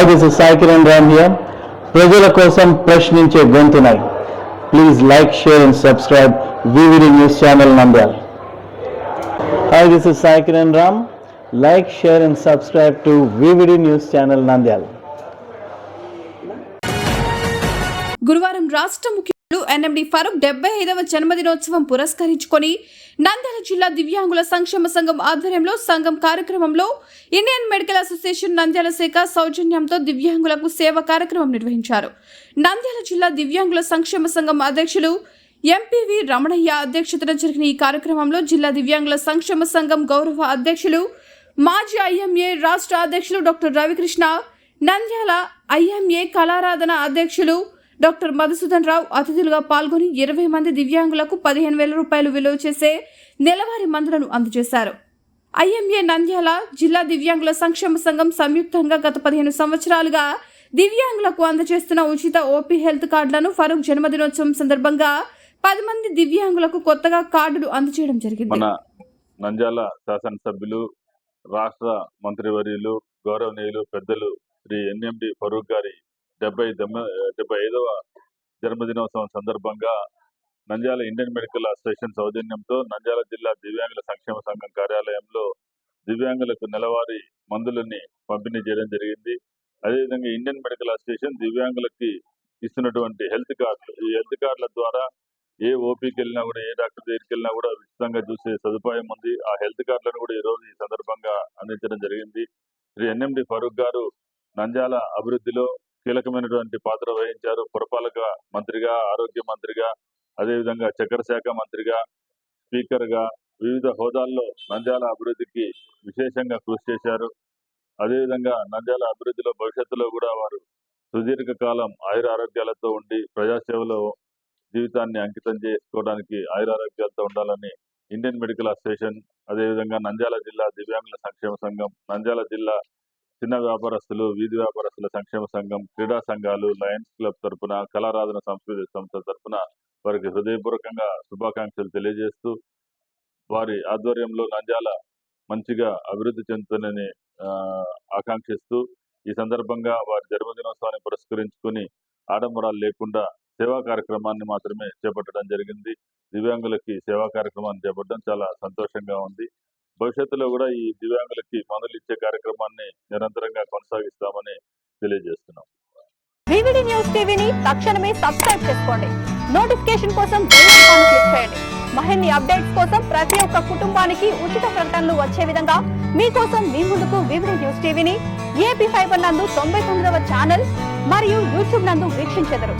Hi this is Sai Kiran Ram here ప్రజల కోసం ప్రశ్నించే గొంతునై. Please like share and subscribe VVD news channel Nandyal hi this is Sai Kiran Ram like share and subscribe to VVD news channel Nandyal గురువారం రాష్ట్ర ముఖ్య NMD Farooq డెబ్బై ఐదవ జన్మదినోత్సవం పురస్కరించుకొని నంద్యాల జిల్లా దివ్యాంగుల సంక్షేమ సంఘం ఆధ్వర్యంలో సంఘం కార్యక్రమంలో ఇండియన్ మెడికల్ అసోసియేషన్ నంద్యాల శాఖ సౌజన్యంతో దివ్యాంగులకు సేవ కార్యక్రమం నిర్వహించారు. నంద్యాల జిల్లా దివ్యాంగుల సంక్షేమ సంఘం అధ్యక్షులు ఎంపీవి రమణయ్య అధ్యక్షతన జరిగిన ఈ కార్యక్రమంలో జిల్లా దివ్యాంగుల సంక్షేమ సంఘం గౌరవ అధ్యక్షులు మాజీ ఐఎంఏ రాష్ట్ర అధ్యక్షులు డాక్టర్ రవికృష్ణ నంద్యాల ఐఎంఏ కళారాధన అధ్యక్షులు డాక్టర్ మధుసూదన్ రావు అతిథులుగా పాల్గొని ఇరవై మంది దివ్యాంగులకు పదిహేను వేల రూపాయలు విలువ చేసే నెలవారీ మందులను అందజేశారు. ఐఎంఏ నంద్యాల జిల్లా దివ్యాంగుల సంక్షేమ సంఘం సంయుక్తంగా గత పదిహేను సంవత్సరాలుగా దివ్యాంగులకు అందజేస్తున్న ఉచిత ఓపీ హెల్త్ కార్డులను ఫరూక్ జన్మదినోత్సవం సందర్భంగా పది మంది దివ్యాంగులకు కొత్తగా కార్డులు అందజేయడం జరిగింది. మన నంద్యాల శాసనసభ్యులు రాష్ట్ర మంత్రివర్యులు గౌరవనీయులు పెద్దలు శ్రీ ఎన్ఎండి ఫరూక్ గారి డెబ్బై డెబ్బై ఐదవ జన్మదినోత్సవం సందర్భంగా నంద్యాల ఇండియన్ మెడికల్ అసోసియేషన్ సౌజన్యంతో నంద్యాల జిల్లా దివ్యాంగుల సంక్షేమ సంఘం కార్యాలయంలో దివ్యాంగులకు నెలవారీ మందులని పంపిణీ చేయడం జరిగింది. అదేవిధంగా ఇండియన్ మెడికల్ అసోసియేషన్ దివ్యాంగులకి ఇస్తున్నటువంటి హెల్త్ కార్డులు ఈ హెల్త్ కార్డుల ద్వారా ఏ ఓపీకి వెళ్ళినా కూడా ఏ డాక్టర్ దగ్గరికి వెళ్ళినా కూడా ఉచితంగా చూసే సదుపాయం ఉంది. ఆ హెల్త్ కార్డులను కూడా ఈరోజు ఈ సందర్భంగా అందించడం జరిగింది. శ్రీ ఎన్ఎండి ఫరూక్ గారు నంద్యాల అభివృద్ధిలో కీలకమైనటువంటి పాత్ర వహించారు. పురపాలక మంత్రిగా ఆరోగ్య మంత్రిగా అదేవిధంగా చక్కెర శాఖ మంత్రిగా స్పీకర్గా వివిధ హోదాల్లో నంద్యాల అభివృద్ధికి విశేషంగా కృషి చేశారు. అదేవిధంగా నంద్యాల అభివృద్ధిలో భవిష్యత్తులో కూడా వారు సుదీర్ఘ కాలం ఆయుర ఆరోగ్యాలతో ఉండి ప్రజాసేవలో జీవితాన్ని అంకితం చేసుకోవడానికి ఆయురారోగ్యాలతో ఉండాలని ఇండియన్ మెడికల్ అసోసియేషన్ అదేవిధంగా నంద్యాల జిల్లా దివ్యాంగుల సంక్షేమ సంఘం నంద్యాల జిల్లా చిన్న వ్యాపారస్తులు వీధి వ్యాపారస్తుల సంక్షేమ సంఘం క్రీడా సంఘాలు లయన్స్ క్లబ్ తరపున కళారాధన సంస్కృతి సంస్థ తరపున వారికి హృదయపూర్వకంగా శుభాకాంక్షలు తెలియజేస్తూ వారి ఆధ్వర్యంలో నంద్యాల మంచిగా అభివృద్ధి చెందుతుందని ఆకాంక్షిస్తూ ఈ సందర్భంగా వారి జన్మదినోత్సవాన్ని పురస్కరించుకుని ఆడంబరాలు లేకుండా సేవా కార్యక్రమాన్ని మాత్రమే చేపట్టడం జరిగింది. దివ్యాంగులకి సేవా కార్యక్రమాన్ని చేపట్టడం చాలా సంతోషంగా ఉంది. భవిష్యత్తులో కూడా ఈ దివ్యాంగులకి మందులు ఇచ్చే కార్యక్రమాన్ని నిరంతరంగా కొనసాగిస్తామని తెలియజేస్తున్నాం. వివిడి న్యూస్ టీవీని తక్షణమే సబ్స్క్రైబ్ చేసుకోండి. నోటిఫికేషన్ కోసం బెల్ ఐకాన్ క్లిక్ చేయండి. మరిన్ని అప్డేట్స్ కోసం ప్రతి ఒక్క కుటుంబానికి ఉచిత ప్రకటనలు వచ్చే విధంగా మీకోసం మీ ముందుకు వివిడి న్యూస్ టీవీని ఏపీ ఫైబర్ నందు తొంభై తొమ్మిదవ ఛానల్ మరియు యూట్యూబ్ నందు వీక్షించెదరు.